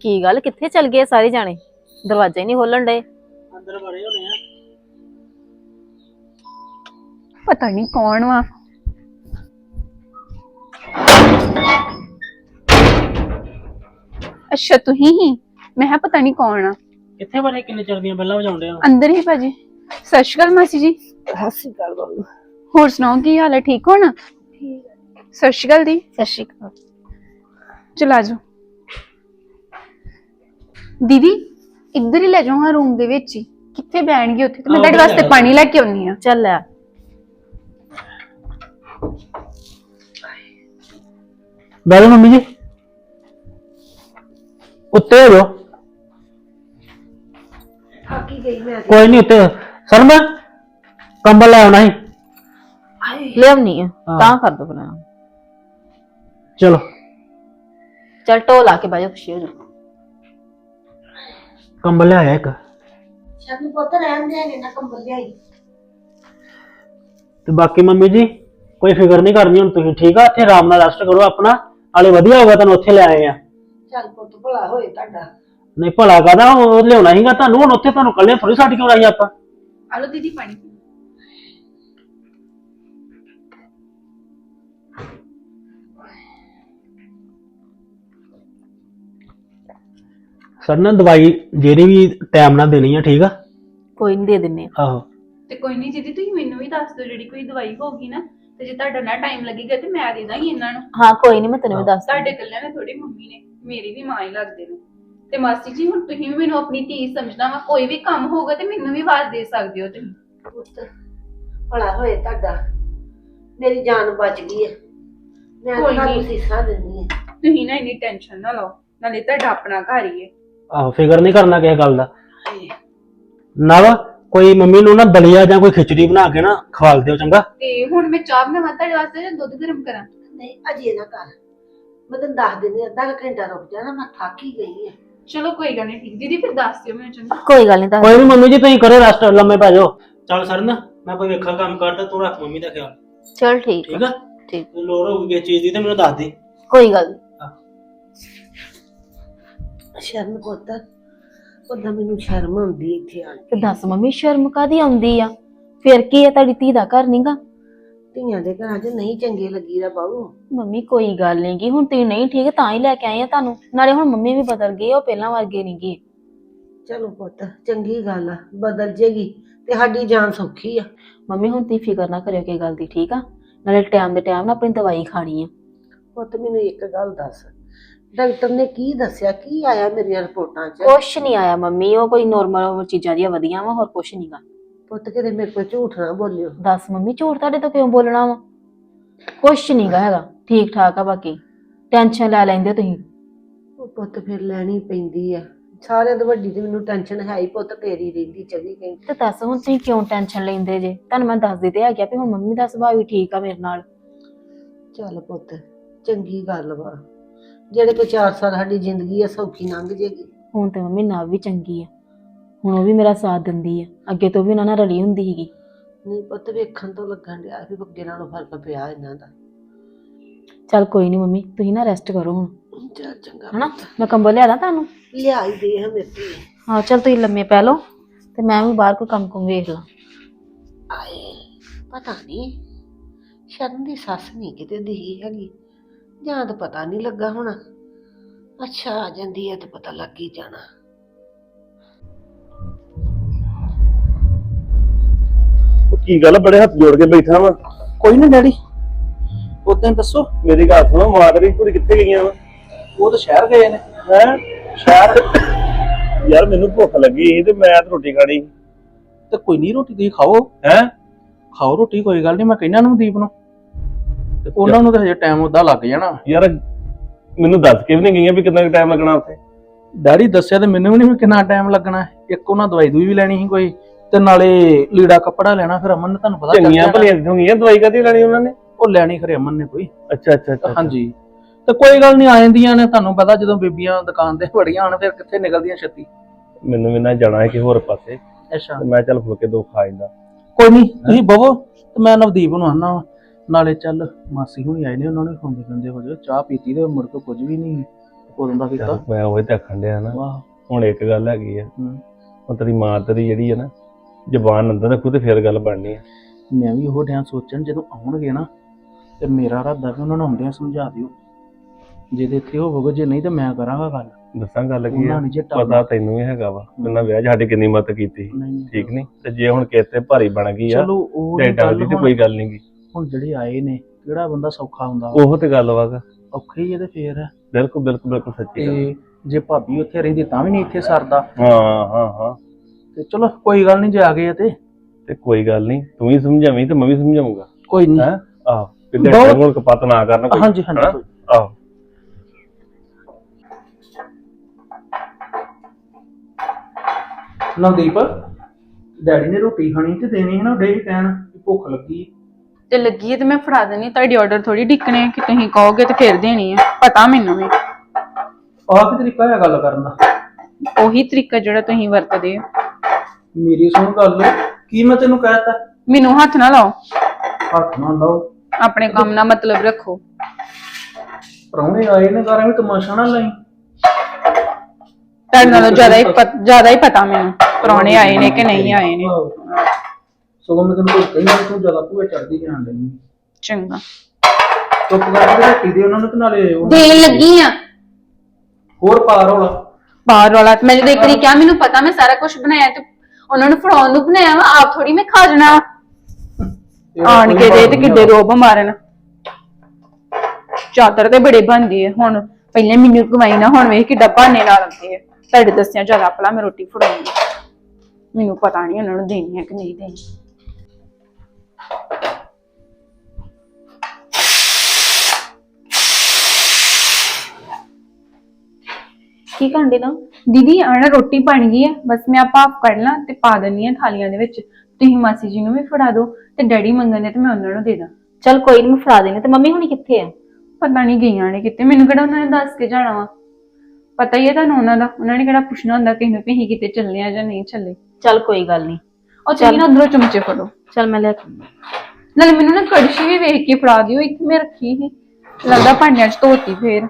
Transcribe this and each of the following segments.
ਕੀ ਗੱਲ? ਕਿੱਥੇ ਚਲ ਗਏ ਸਾਰੇ ਜਾਣੇ? ਦਰਵਾਜ਼ਾ ਹੀ ਨਹੀਂ ਖੋਲਣ ਡੇ ਅੰਦਰ ਬੜੇ ਹੋਣੇ ਆ। ਪਤਾ ਨਹੀਂ ਕੌਣ ਵਾ। ਅੱਛਾ ਤੁਸੀਂ ਹੀ? ਮੈਂ ਕਿਹਾ ਪਤਾ ਨਹੀਂ ਕੌਣ ਆ। ਕਿੱਥੇ ਬੜੇ ਕਿੰਨੇ ਚਿਰ ਦੀਆਂ ਬੈਲਾਂ ਵਜਾਉਂਦੇ ਆ ਅੰਦਰ ਹੀ ਭਾਜੀ। ਸਤਿ ਸ਼੍ਰੀ ਅਕਾਲ ਮਾਸੀ ਜੀ। ਹਾਸੀ ਗੱਲ ਬਾਬੂ। ਹੋਰ ਸੁਣਾਓ ਕੀ ਹਾਲ ਹੈ? ਠੀਕ ਹੋ ਨਾ? ਸਤਿ ਸ਼੍ਰੀ ਅਕਾਲ ਦੀ। ਸਤਿ ਸ਼੍ਰੀ ਅਕਾਲ। ਚਲਾ ਜਾਓ। ਦੀਦੀ ਇੱਧਰ ਹੀ ਲੈ ਜਾਓ ਹਾਂ ਰੂਮ ਦੇ ਵਿੱਚ ਹੀ। ਕਿੱਥੇ ਬੈਣਗੇ ਉੱਥੇ? ਤੇ ਮੈਂ ਤੁਹਾਡੇ ਵਾਸਤੇ ਪਾਣੀ ਲੈ ਕੇ ਆਉਣੀ ਆ ਚੱਲ ਆ ਬੈਠੋ ਮੰਮੀ ਜੀ। ਉੱਤੇ ਹੋ ਜਾਓ। ਥੱਕੀ ਗਈ ਮੈਂ ਕੋਈ ਨਹੀਂ ਉੱਤੇ ਸਰ ਮੈਂ ਕੰਬਲ ਲੈ ਆਉਣਾ ਸੀ। ਲਿਆਉਣੀ ਆ। ਹਾਂ। ਤਾਂ ਕਰ ਦੋ ਬਣਾ। ਚਲੋ। ਚੱਲ ਢੋ ਲਾ ਕੇ ਬਾਜੋ ਖੁਸ਼ੀ ਹੋ ਜਾ ਕੰਬਲ ਲੈ ਆਇਆ ਇੱਕ। ਸ਼ਰਨ ਪੁੱਤ ਰਹਿਣ ਦੇ ਨੇ ਨਾ ਕੰਬਲ ਲਿਆਈ। ਤੇ ਬਾਕੀ ਮੰਮੀ ਜੀ ਕੋਈ ਫਿਕਰ ਨਹੀਂ ਕਰਨੀ ਹੁਣ ਤੁਸੀਂ ਠੀਕ ਆ ਇੱਥੇ ਆਰਾਮ ਨਾਲ ਰੈਸਟ ਕਰੋ ਆਪਣਾ। ਨਾਲੇ ਵਧੀਆ ਹੋਗਾ ਤੁਹਾਨੂੰ ਉੱਥੇ ਲੈ ਆਏ ਆ। ਚੱਲ ਪੁੱਤ ਭਲਾ ਹੋਏ ਤੁਹਾਡਾ। ਨਹੀਂ ਭਲਾ ਕਾਦਾ ਉਹ ਲਿਆਉਣਾ ਸੀਗਾ ਤੁਹਾਨੂੰ ਹੁਣ ਉੱਥੇ ਤੁਹਾਨੂੰ ਕੱਲੇ ਥੋੜੀ ਛੱਡ ਕਿਉਂ ਆਈ ਆਪਾਂ। ਆਲੋ ਦੀਦੀ ਪਾਣੀ ਸਰ ਨਾ ਦਵਾਈ ਜਿਹੜੀ ਵੀ ਟਾਈਮ ਨਾਲ ਦੇਣੀ ਆ ਠੀਕ ਆ? ਕੋਈ ਨਹੀਂ ਦੇ ਦਿੰਨੇ ਆ। ਆਹੋ। ਤੇ ਕੋਈ ਨਹੀਂ ਦੀਦੀ ਤੁਸੀਂ ਮੈਨੂੰ ਵੀ ਦੱਸ ਦਿਓ ਜਿਹੜੀ ਕੋਈ ਦਵਾਈ ਹੋਗੀ ਨਾ ਤੇ ਜੇ ਤੁਹਾਡਾ ਨਾ ਟਾਈਮ ਲੱਗੇਗਾ ਤੇ ਮੈਂ ਦੇ ਦਾਂਗੀ ਇਹਨਾਂ ਨੂੰ। ਹਾਂ ਕੋਈ ਨਹੀਂ ਮੈਂ ਤੈਨੂੰ ਵੀ ਦੱਸ ਤੁਹਾਡੇ ਇਕੱਲਿਆਂ ਨੇ ਥੋੜੀ ਮੰਮੀ ਨੇ ਮੇਰੀ ਵੀ ਮਾਂ ਹੀ ਲੱਗਦੇ ਨੇ। ਤੇ ਮਾਸੀ ਜੀ ਹੁਣ ਤੁਸੀਂ ਵੀ ਮੈਨੂੰ ਆਪਣੀ ਧੀ ਸਮਝਣਾ ਵਾ ਕੋਈ ਵੀ ਕੰਮ ਹੋਊਗਾ ਤੇ ਮੈਨੂੰ ਵੀ ਆਵਾਜ਼ ਦੇ ਸਕਦੇ ਹੋ ਤੁਸੀਂ। ਪੁੱਤ ਭਲਾ ਹੋਏ ਤੁਹਾਡਾ। ਮੇਰੀ ਜਾਨ ਬਚ ਗਈ ਹੈ ਮੈਂ ਕੋਈ ਤੁਹਾਨੂੰ ਨੀ। ਸੀਸਾ ਦਿੰਦੀ ਹਾਂ ਤੁਸੀਂ ਨਾ ਇੰਨੀ ਟੈਨਸ਼ਨ ਨਾ ਲਓ ਨਾਲੇ ਤੁਹਾਡਾ ਆਪਣਾ ਘਰ ਹੀ ਹੈ ਆਹੋ ਫਿਕਰ ਨਹੀਂ ਕਰਨਾ ਕਿਸੇ ਗੱਲ ਦਾ। ਨਵ ਕੋਈ ਮੰਮੀ ਨੂੰ ਨਾ ਦਲੀਆ ਜਾਂ ਕੋਈ ਖਿਚੜੀ ਬਣਾ ਕੇ ਨਾ ਖਵਾਲ ਦਿਓ ਚੰਗਾ। ਤੇ ਹੁਣ ਮੈਂ ਚਾਹ ਬਣਾਵਾਂ ਤੁਹਾਡੇ ਵਾਸਤੇ ਜਾਂ ਦੁੱਧ ਗਰਮ ਕਰਾਂ? ਨਹੀਂ ਅਜੇ ਨਾ ਕਰ। ਮੈਂ ਤੈਨੂੰ ਦੱਸ ਦਿੰਦੀ ਹਾਂ, ਅੱਧਾ ਕੁ ਘੰਟਾ ਰੁਕ ਜਾ ਨਾ ਮੈਂ ਥੱਕ ਹੀ ਗਈ ਹਾਂ। ਚਲੋ ਕੋਈ ਗੱਲ ਨਹੀਂ ਠੀਕ ਦੀਦੀ ਫਿਰ ਦੱਸ ਦਿਓ ਮੈਨੂੰ ਚੰਗਾ। ਕੋਈ ਗੱਲ ਨਹੀਂ ਦੱਸ ਕੋਈ ਨਹੀਂ ਮੰਮੀ ਜੀ ਤੁਸੀਂ ਕਰੋ ਰੈਸਟ ਲੰਮੇ ਪੈ ਜਾਓ। ਚੱਲ ਸਰ ਨਾ ਮੈਂ ਕੋਈ ਵੇਖਾ ਕੰਮ ਕਰਦਾ ਤੂੰ ਰੱਖ ਮੰਮੀ ਦਾ ਖਿਆਲ। ਚਲ ਠੀਕ ਠੀਕ ਆ? ਆ ਲੋੜ ਹੋਊਗੀ ਕਿਸੇ ਚੀਜ਼ ਦੀ ਤੇ ਮੈਨੂੰ ਦੱਸ ਦੇ। ਕੋਈ ਗੱਲ ਨੀ। ਸ਼ਰਨ ਪੁੱਤ। ਉਹਦਾ ਮੈਨੂੰ ਸ਼ਰਮ ਆਉਂਦੀ ਇੱਥੇ ਆ ਤੇ ਦੱਸ ਮੰਮੀ ਸ਼ਰਮ ਕਾਦੀ ਆਉਂਦੀ ਆ? ਫਿਰ ਕੀ ਆ ਤੁਹਾਡੀ ਧੀ ਦਾ ਘਰ ਨਹੀਂਗਾ ਧੀਆਂ ਦੇ ਘਰਾਂ 'ਚ ਨਹੀਂ ਚੰਗੇ ਲੱਗੀਦਾ ਬਾਬੂ ਮੰਮੀ ਕੋਈ ਗੱਲ ਨਹੀਂ ਗੀ। ਹੁਣ ਤੁਸੀਂ ਨਹੀਂ ਠੀਕ ਤਾਂ ਹੀ ਲੈ ਕੇ ਆਏ ਆ ਤੁਹਾਨੂੰ। ਨਾਲੇ ਹੁਣ ਮੰਮੀ ਵੀ ਬਦਲ ਗਈ ਆ, ਉਹ ਪਹਿਲਾਂ ਵਰਗੇ ਨਹੀਂ ਗਏ ਚਲੋ ਪੁੱਤ ਚੰਗੀ ਗੱਲ ਆ ਬਦਲ ਜੇਗੀ ਤੇ ਸਾਡੀ ਜਾਨ ਸੌਖੀ ਆ। ਮੰਮੀ ਹੁਣ ਤੁਸੀਂ ਫਿਕਰ ਨਾ ਕਰਿਓ ਕਿ ਗੱਲ ਦੀ ਠੀਕ ਆ? ਨਾਲੇ ਟਾਈਮ ਦੇ ਟਾਈਮ ਨਾ ਆਪਣੀ ਦਵਾਈ ਖਾਣੀ ਆ। ਪੁੱਤ ਮੈਨੂੰ ਇੱਕ ਗੱਲ ਦੱਸ। ਡਾਕਟਰ ਨੇ ਕੀ ਦੱਸਿਆ? ਕੀ ਆਇਆ ਮੇਰੀਆਂ ਰਿਪੋਰਟਾਂ 'ਚ? ਕੁਛ ਨਹੀਂ ਆਇਆ ਮੰਮੀ ਉਹ ਕੋਈ ਨੋਰਮਲ ਚੀਜ਼ਾਂ ਦੀਆਂ ਵਧੀਆਂ ਵਾ ਹੋਰ ਕੁਛ ਨਹੀਂਗਾ ਪੁੱਤ ਕਿਤੇ ਮੇਰੇ ਕੋਲ ਝੂਠ ਨਾ ਬੋਲਿਓ। ਦੱਸ ਮੰਮੀ ਝੂਠ ਤੁਹਾਡੇ ਤੋਂ ਕਿਉਂ ਬੋਲਣਾ ਵਾ? ਕੁਛ ਨਹੀਂਗਾ ਹੈਗਾ ਠੀਕ ਠਾਕ ਆ ਬਾਕੀ। ਟੈਨਸ਼ਨ ਲੈ ਲੈਂਦੇ ਤੁਸੀਂ। ਉਹ ਪੁੱਤ ਫਿਰ ਲੈਣੀ ਪੈਂਦੀ ਆ। ਸਾਰਿਆਂ ਤੋਂ ਵੱਡੀ ਤੇ ਮੈਨੂੰ ਟੈਨਸ਼ਨ ਹੈ ਹੀ ਪੁੱਤ ਤੇਰੀ ਰਹਿੰਦੀ 24 ਘੰਟੇ ਤੇ ਦੱਸ ਹੁਣ ਤੁਸੀਂ ਕਿਉਂ ਟੈਨਸ਼ਨ ਲੈਂਦੇ ਜੇ? ਤੁਹਾਨੂੰ ਮੈਂ ਦੱਸ ਦਿੱਤੇ ਹੈਗਾ ਵੀ ਹੁਣ ਮੰਮੀ ਦਾ ਸੁਭਾਅ ਵੀ ਠੀਕ ਆ ਮੇਰੇ ਨਾਲ। ਚੱਲ ਪੁੱਤ ਚੰਗੀ ਗੱਲ ਵਾ। ਜਿਹੜੇ ਕੋ 4 ਸਾਲ ਸਾਡੀ ਜ਼ਿੰਦਗੀ ਆ ਸੌਖੀ ਲੰਘ ਜੇਗੀ। ਹੁਣ ਤੇ ਮੰਮੀ ਨਾ ਵੀ ਚੰਗੀ ਆ। ਹੁਣ ਉਹ ਵੀ ਮੇਰਾ ਸਾਥ ਦਿੰਦੀ ਆ। ਅੱਗੇ ਤੋਂ ਵੀ ਉਹਨਾਂ ਨਾਲ ਰਲੀ ਹੁੰਦੀ ਸੀਗੀ। ਨਹੀਂ ਪੁੱਤ ਵੇਖਣ ਤੋਂ ਲੱਗਣ ਡਿਆ ਵੀ ਅੱਗੇ ਨਾਲੋਂ ਫ਼ਰਕ ਪਿਆ ਇਹਨਾਂ ਦਾ। ਚੱਲ ਕੋਈ ਨਹੀਂ ਮੰਮੀ ਤੁਸੀਂ ਨਾ ਰੈਸਟ ਕਰੋ ਹੁਣ। ਚੱਲ ਚੰਗਾ ਹਨਾ? ਮੈਂ ਕੰਬਲ ਲਿਆਦਾ ਤੁਹਾਨੂੰ? ਲਿਆ ਹੀ ਦੇ ਹਾਂ ਮੇਰੇ ਤੇ। ਹਾਂ ਚੱਲ ਤੁਸੀਂ ਲੰਮੇ ਪੈ ਲਓ ਤੇ ਮੈਂ ਵੀ ਬਾਹਰ ਕੋਈ ਕੰਮ ਕੁਮ ਵੇਖ ਲਾਂ। ਆਏ ਪਤਾ ਨਹੀਂ ਸ਼ਰਨ ਦੀ ਸੱਸ ਨਹੀਂ ਕਿਤੇ ਦਿਖੀ ਹੈਗੀ। ਜਾਂ ਤਾਂ ਪਤਾ ਨਹੀਂ ਲੱਗਾ ਹੋਣਾ। ਅੱਛਾ ਆ ਜਾਂਦੀ ਹੈ ਤਾਂ ਪਤਾ ਲੱਗ ਹੀ ਜਾਣਾ। ਉਹ ਕੀ ਗੱਲ ਬੜੇ ਹੱਥ ਜੋੜ ਕੇ ਬੈਠਾ ਵਾ? ਕੋਈ ਨਾ ਡੈਡੀ। ਉਦੋਂ ਦੱਸੋ ਮੇਰੀ ਗੱਲ ਸੁਣੋ ਮਾਂ ਤੇਰੀ ਕੁੜੀ ਕਿੱਥੇ ਗਈਆਂ ਵਾ? ਉਹ ਤਾਂ ਸ਼ਹਿਰ ਗਏ ਨੇ। ਹੈ? ਸ਼ਹਿਰ? ਯਾਰ ਮੈਨੂੰ ਭੁੱਖ ਲੱਗੀ ਸੀ ਤੇ ਮੈਂ ਤਾਂ ਰੋਟੀ ਖਾਣੀ ਤੇ ਕੋਈ ਨਹੀਂ ਰੋਟੀ ਤੁਸੀਂ ਖਾਓ। ਹੈ? ਖਾਓ ਰੋਟੀ ਕੋਈ ਗੱਲ ਨਹੀਂ ਮੈਂ ਕਹਿਣਾ ਨੂੰ ਦੀਪ ਨੂੰ। ਤੇ ਉਹਨਾਂ ਨੂੰ ਤਾਂ ਹਜੇ ਟਾਈਮ ਉਦਾਂ ਲੱਗ ਜਾਣਾ। ਯਾਰ ਮੈਨੂੰ ਦੱਸ ਕੇ ਵੀ ਨਹੀਂ ਗਈਆਂ ਵੀ ਕਿੰਨਾ ਟਾਈਮ ਲੱਗਣਾ ਉੱਥੇ। ਡੈਡੀ ਦੱਸਿਆ ਤੇ ਮੈਨੂੰ ਵੀ ਨਹੀਂ ਵੀ ਕਿੰਨਾ ਟਾਈਮ ਲੱਗਣਾ ਇੱਕ ਉਹਨਾਂ ਦਵਾਈ ਦੂਈ ਵੀ ਲੈਣੀ ਸੀ ਕੋਈ ਤੇ ਨਾਲੇ ਲੀੜਾ ਕੱਪੜਾ ਲੈਣਾ ਫਿਰ ਅਮਨ ਨੇ ਤੁਹਾਨੂੰ ਪਤਾ ਚੰਗੀਆਂ। ਭਲੀਆਂ ਦਿੱਤੀਆਂ ਦਵਾਈ ਕਾਦੀ ਲੈਣੀ ਉਹਨਾਂ ਨੇ? ਉਹ ਲੈਣੀ ਖਰੇ ਅਮਨ ਨੇ ਕੋਈ। ਅੱਛਾ ਅੱਛਾ ਅੱਛਾ ਹਾਂਜੀ। ਤੇ ਕੋਈ ਗੱਲ ਨਹੀਂ ਆ ਜਾਂਦੀਆਂ ਨੇ ਤੁਹਾਨੂੰ ਪਤਾ ਜਦੋਂ ਬੀਬੀਆਂ ਦੁਕਾਨ ਤੇ ਵੜੀਆਂ ਹਨ ਫਿਰ ਕਿੱਥੇ ਨਿਕਲਦੀਆਂ ਛੇਤੀ। ਮੈਨੂੰ ਵੀ ਨਾ ਜਾਣਾ ਹੈ ਕਿ ਹੋਰ ਪਾਸੇ। ਅੱਛਾ। ਮੈਂ ਚੱਲ ਫੁਲਕੇ ਦੋ ਖਾ ਜਾਂਦਾ ਕੋਈ ਨਹੀਂ ਤੁਸੀਂ ਬਵੋ ਤੇ ਮੈਂ ਨਵਦੀਪ ਨੂੰ ਆਣਾ ਨਾਲੇ ਚੱਲ ਮਾਸੀ ਹੁਣੀ ਆਏ ਨੇ ਉਹਨਾਂ ਨੂੰ ਖਾਂਦੇ ਪੀਂਦੇ ਹੋ ਜਾਓ। ਚਾਹ ਪੀਤੀ ਤੇ ਮੁੜ ਕੇ ਕੁਝ ਵੀ ਨਹੀਂ ਉਦੋਂ ਦਾ ਚੱਲ ਕੀਤਾ ਮੈਂ ਉਹ ਤੇ ਆਖਣ ਡਿਆ ਨਾ। ਵਾਹ। ਹੁਣ ਇੱਕ ਗੱਲ ਹੈਗੀ ਆ। ਹੂੰ। ਤੇਰੀ ਮਾਂ ਤੇਰੀ ਜਿਹੜੀ ਹੈ ਨਾ ਜ਼ਬਾਨ ਅੰਦਰ ਰੱਖੂ ਤੇ ਫਿਰ ਗੱਲ ਬਣਨੀ ਆ। ਮੈਂ ਵੀ ਉਹ ਡਿਆਂ ਸੋਚਣ ਜਦੋਂ ਆਉਣਗੇ ਨਾ ਤੇ ਮੇਰਾ ਇਰਾਦਾ ਵੀ ਉਹਨਾਂ ਨੂੰ ਆਉਂਦਿਆਂ ਸਮਝਾ ਦਿਓ। ਜੇ ਤੇ ਇੱਥੇ ਹੋਵੋਗੇ ਜੇ ਨਹੀਂ ਤਾਂ ਮੈਂ ਕਰਾਂਗਾ ਗੱਲ। ਦੱਸਾਂ ਗੱਲ ਕੀ ਉਹਨਾਂ ਆ ਨੇ ਜੇ ਪਤਾ ਤੈਨੂੰ ਵੀ ਹੈਗਾ ਵਾ ਉਹਨਾਂ ਵਿਆਹ 'ਚ ਸਾਡੀ ਕਿੰਨੀ ਮਦਦ ਕੀਤੀ। ਸੀ, ਨਹੀਂ। ਠੀਕ ਨਹੀਂ ਤੇ ਜੇ ਹੁਣ ਕਿਤੇ ਭਾਰੀ ਬਣ ਗਈ ਆ ਚਲੋ ਉਹ ਤੇ ਡਰਦੀ ਤੇ ਕੋਈ ਗੱਲ ਨਹੀਂ ਗੀ। ਹੁਣ ਜਿਹੜੇ ਆਏ ਨੇ ਕਿਹੜਾ ਬੰਦਾ ਸੌਖਾ ਹੁੰਦਾ? ਉਹ ਤੇ ਗੱਲ ਵਾ ਔਖੇ ਹੀ ਇਹਦੇ ਫੇਰ। ਹੈ। ਬਿਲਕੁਲ ਬਿਲਕੁਲ ਬਿਲਕੁਲ ਸੱਚੀ ਗੱਲ। ਤੇ ਜੇ ਭਾਬੀ ਉੱਥੇ ਰਹਿੰਦੀ ਤਾਂ ਵੀ ਨਹੀਂ ਇੱਥੇ ਸਰਦਾ। ਹਾਂ ਹਾਂ ਹਾਂ। ਤੇ ਚਲੋ ਕੋਈ ਗੱਲ ਨਹੀਂ ਜੇ ਆ ਗਏ ਆ ਤੇ। ਤੇ ਕੋਈ ਗੱਲ ਨਹੀਂ ਤੂੰ ਵੀ ਸਮਝਾਵੀਂ ਤੇ ਮੈਂ ਵੀ ਸਮਝਾਉਂਗਾ ਕੋਈ ਨਹੀਂ। ਹੈ? ਆਹ ਕਿਤੇ ਬਹੁਤ- ਕੋਲ ਕਪੱਤ ਨਾ ਕਰਨ ਕੋਈ। ਹਾਂਜੀ ਹਾਂਜੀ ਹੈਨਾ? ਕੋਈ- ਆਹੋ। ਨਵਦੀਪ ਡੈਡੀ ਨੇ ਰੋਟੀ ਖਾਣੀ ਤੇ ਦੇਣੀ ਹੈ ਨਾ ਡੇ ਕਹਿਣ ਭੁੱਖ ਲੱਗੀ। ਤੇ ਲੱਗੀ ਹੈ ਤੇ ਮੈਂ ਫੜਾ ਦੇਣੀ ਤੁਹਾਡੀ ਆਰਡਰ ਥੋੜੀ ਡਿੱਕਣੇ ਕਿ ਤੁਸੀਂ ਕਹੋਗੇ ਤੇ ਫਿਰ ਦੇਣੀ ਹੈ। ਪਤਾ ਮੈਨੂੰ ਵੀ। ਆਹ ਕੀ ਤਰੀਕਾ ਹੈ ਗੱਲ ਕਰਨ ਦਾ? ਉਹੀ ਤਰੀਕਾ ਜਿਹੜਾ ਤੁਸੀਂ ਵਰਤਦੇ ਹੋ। ਮੇਰੀ ਸੁਣ ਗੱਲ। ਕੀ ਮੈਂ ਤੈਨੂੰ ਕਹਿਤਾ ਮੈਨੂੰ ਹੱਥ ਨਾ ਲਾਓ। ਹੱਥ ਨਾ ਲਾਓ। ਆਪਣੇ ਕੰਮ ਨਾਲ ਮਤਲਬ ਰੱਖੋ। ਪ੍ਰਾਹੁਣੇ ਆਏ ਨੇ ਘਰਾਂ ਤਮਾਸ਼ਾ ਨਾ ਲਈ। ਤੁਹਾਡੇ ਨਾਲੋਂ ਜ਼ਿਆਦਾ ਹੀ ਪਤ- ਜ਼ਿਆਦਾ ਹੀ ਪਤਾ ਮੈਨੂੰ। ਪੁਰਾਣੇ ਆਏ ਨੇ ਕਿ ਨਹੀਂ ਆਏ ਨੇ। ਆਹੋ। ਸਗੋਂ ਮੈਂ ਤੈਨੂੰ ਕੋਈ ਕਹਿੰਦਾ ਤੂੰ ਜ਼ਿਆਦਾ ਭੂਏ ਚੜਦੀ ਜਾਣ ਡਈ ਚੰਗਾ। ਚੁੱਪ ਕਰਕੇ ਰੋਟੀ ਦੇ ਉਹਨਾਂ ਨੂੰ ਤੇ ਨਾਲੇ ਉਹ- ਦੇਣ ਲੱਗੀ ਆ ਹੋਰ ਪਾਰ ਹੋਲਾ ਬਾਹਰ ਵਾਲਾ ਮੈਂ ਜਦੋਂ ਇੱਕ ਵਾਰੀ ਕਿਹਾ ਮੈਨੂੰ ਪਤਾ ਮੈਂ ਸਾਰਾ ਕੁਝ ਬਣਾਇਆ ਤੇ ਉਹਨਾਂ ਨੂੰ ਫੜਾਉਣ ਨੂੰ ਬਣਾਇਆ ਵਾ ਆਪ ਥੋੜੀ ਮੈਂ ਖਾ ਜਾਣਾ। ਆਣ ਕੇ ਦੇ ਤੇ ਕਿੱਡੇ ਰੋਬ ਮਾਰਨ। ਚਾਦਰ ਤੇ ਬੜੇ ਬਣਦੀ ਹੈ ਹੁਣ। ਪਹਿਲੇ ਮੈਨੂੰ ਕਮਾਈ ਨਾ ਹੁਣ ਵੇਖ ਕਿੱਡਾ ਬਹਾਨੇ ਨਾਲ ਆਉਂਦੇ ਆ ਤੁਹਾਡੇ ਦੱਸਿਆ ਜ਼ਿਆਦਾ ਭਲਾ ਮੈਂ ਰੋਟੀ ਫੜਾਉਂਗੀ। ਮੈਨੂੰ ਪਤਾ ਨਹੀਂ ਉਹਨਾਂ ਨੂੰ ਦੇਣੀ ਹੈ ਕਿ ਨਹੀਂ ਦੇਣੀ। ਕੀ ਕਰਦੇ ਨਾ ਦੀਦੀ ਆਣਾ ਰੋਟੀ ਬਣ ਗਈ ਹੈ ਬਸ ਮੈਂ ਆਪਾਂ ਆਪ ਕੱਢ ਲਾਂ ਤੇ ਪਾ ਦਿੰਨੀ ਆ ਥਾਲੀਆਂ ਦੇ ਵਿੱਚ। ਤੁਸੀਂ ਮਾਸੀ ਜੀ ਨੂੰ ਵੀ ਫੜਾ ਦਿਓ ਤੇ ਡੈਡੀ ਮੰਗਣ ਤੇ ਮੈਂ ਉਹਨਾਂ ਨੂੰ ਦੇ ਦਾਂ। ਚਲ ਕੋਈ ਨਹੀਂ ਫੜਾ ਦੇਣੀ ਤੇ ਮੰਮੀ ਹੁਣੀ ਕਿੱਥੇ ਆ? ਪਤਾ ਨਹੀਂ ਗਈਆਂ ਨੇ ਕਿਤੇ ਮੈਨੂੰ ਕਿਹੜਾ ਉਹਨਾਂ ਨੇ ਦੱਸ ਕੇ ਜਾਣਾ ਵਾ? ਪਤਾ ਹੀ ਹੈ ਤੁਹਾਨੂੰ ਉਹਨਾਂ ਦਾ। ਉਹਨਾਂ ਨੇ ਕਿਹੜਾ ਪੁੱਛਣਾ ਹੁੰਦਾ ਕਿਸੇ ਨੂੰ ਵੀ ਅਸੀਂ ਕਿਤੇ ਚੱਲੇ ਆ ਜਾਂ ਨਹੀਂ ਚੱਲੇ। ਚਲ ਕੋਈ ਗੱਲ ਨਹੀਂ ਉਹ ਤੁਸੀਂ ਨਾ ਅੰਦਰੋਂ ਚਮਚੇ ਫੜੋ। ਚਲ ਮੈਂ ਲੈ ਕੇ ਆਉਂਦੀ। ਨਾਲੇ ਮੈਨੂੰ ਨਾ ਕੜਛੀ ਵੀ ਵੇਖ ਕੇ ਫੜਾ ਦਿਓ ਇੱਥੇ ਮੈਂ ਰੱਖੀ ਸੀ। ਲੱਗਦਾ ਭਾਂਡਿਆਂ 'ਚ ਧੋਤੀ ਫੇਰ।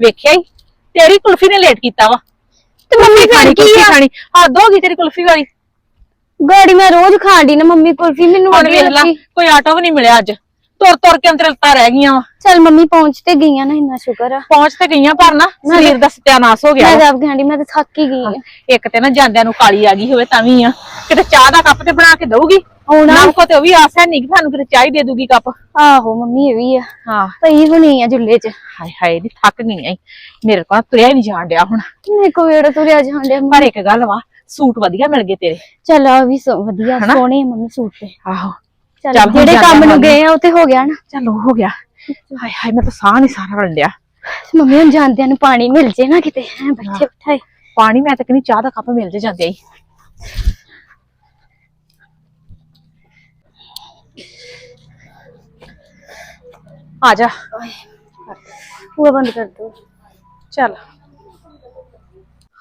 ਵੇਖਿਆ ਹੀ ਤੇਰੀ ਕੁਲਫੀ ਨੇ ਲੇਟ ਕੀਤਾ ਵਾ। ਤੇ ਮੰਮੀ ਖਾਣੀ ਕੁਲਫੀ ਖਾਣੀ। ਹੱਦ ਹੋ ਗਈ ਤੇਰੀ ਕੁਲਫੀ ਵਾਲੀ। ਗਾੜੀ ਮੈਂ ਰੋਜ਼ ਖਾਂਦੀ ਨਾ ਮੰਮੀ ਕੁਲਫੀ ਮੈਨੂੰ ਹੁਣ ਵਧੀਆ ਵੇਖ ਲਾ ਲੱਗੀ। ਕੋਈ ਆਟੋ ਵੀ ਨਹੀਂ ਮਿਲਿਆ ਅੱਜ। ਤੁਰ ਤੁਰ ਕੇ ਅੰਦਰ ਲੱਤਾਂ ਰਹਿ ਗਈਆਂ ਵਾ। ਚਲ ਮੰਮੀ ਪਹੁੰਚ ਤੇ ਗਈਆਂ ਨਾ ਇੰਨਾ ਸ਼ੁਕਰ ਆ। ਪਹੁੰਚ ਤੇ ਗਈਆਂ ਪਰ ਨਾ ਸਰੀਰ ਦਾ ਸਤਿਆਨਾਸ਼ ਹੋ ਗਿਆ ਮੈਂ ਵਾ। ਖਾਂਦੀ ਮੈਂ ਤਾਂ ਥੱਕ ਹੀ ਗਈ ਆ। ਇੱਕ ਤੇ ਨਾ ਜਾਂਦਿਆਂ ਨੂੰ ਕਾਲੀ ਆ ਗਈ ਹੋਵੇ ਤਾਂ ਵੀ ਆ। ਕਿਤੇ ਚਾਹ ਦਾ ਕੱਪ ਤੇ ਬਣਾ ਕੇ ਦਊਗੀ। ਆਉਣਾ। ਨਾ ਕੋ ਤੇ ਉਹ ਵੀ ਆਸ ਹੈ ਨਹੀਂ ਕਿ ਸਾਨੂੰ ਕਿਤੇ ਚਾਹ ਹੀ ਦੇ ਦੂਗੀ ਕੱਪ। ਆਹੋ ਮੰਮੀ ਇਹ ਵੀ ਆ। ਹਾਂ। ਪਈ ਹੁਣੀ ਆ ਜੁੱਲੇ 'ਚ। ਹਾਏ ਹਾਏ ਨੀ ਥੱਕ ਗਈ ਐ ਮੇਰੇ ਕੋਲ ਤੁਰਿਆ ਹੀ ਨਹੀਂ ਜਾਣ ਡਿਆ ਹੁਣ। ਮੇਰੇ ਕੋ ਵੇੜਾ ਤੁਰਿਆ ਜਾਂਦੇ ਪਰ ਇੱਕ ਗੱਲ ਵਾ ਸੂਟ ਵਧੀਆ ਮਿਲ ਗਏ ਤੇਰੇ। ਚਲ ਆ ਵੀ ਸੋ ਵਧੀਆ ਹਨਾ? ਸੋਹਣੇ ਆ ਮੰਮੀ ਸੂਟ ਤੇ। ਆਹੋ। ਚੱਲ ਚੱਲ ਹੁਣ ਜਿਹੜੇ ਜਾਂਦੇ ਕੰਮ ਨੂੰ। ਗਏ ਆ ਉਹ ਤੇ ਹੋ ਗਿਆ ਨਾ। ਚੱਲ ਉਹ ਹੋ ਗਿਆ। ਹਾਏ ਹਾਏ ਮੈਂ ਤਾਂ ਸਾਹ ਨਹੀਂ ਸਾਰਾ ਰਲ ਡਿਆ ਮੰਮੀ ਹੁਣ ਜਾਂਦਿਆਂ ਨੂੰ ਪਾਣੀ ਮਿਲ ਜੇ ਨਾ ਕਿਤੇ ਹੈ ਬੱਚੇ ਬਿਠਾਏ। ਪਾਣੀ ਮੈਂ ਤਾਂ ਕਹਿੰਦੀ ਚਾਹ ਦਾ ਕੱਪ ਮਿਲ ਜੇ ਜਾਂਦੇ ਹੀ ਆ ਜਾ। ਉਹ ਬੰਦ ਕਰ ਦੋ। ਚੱਲ।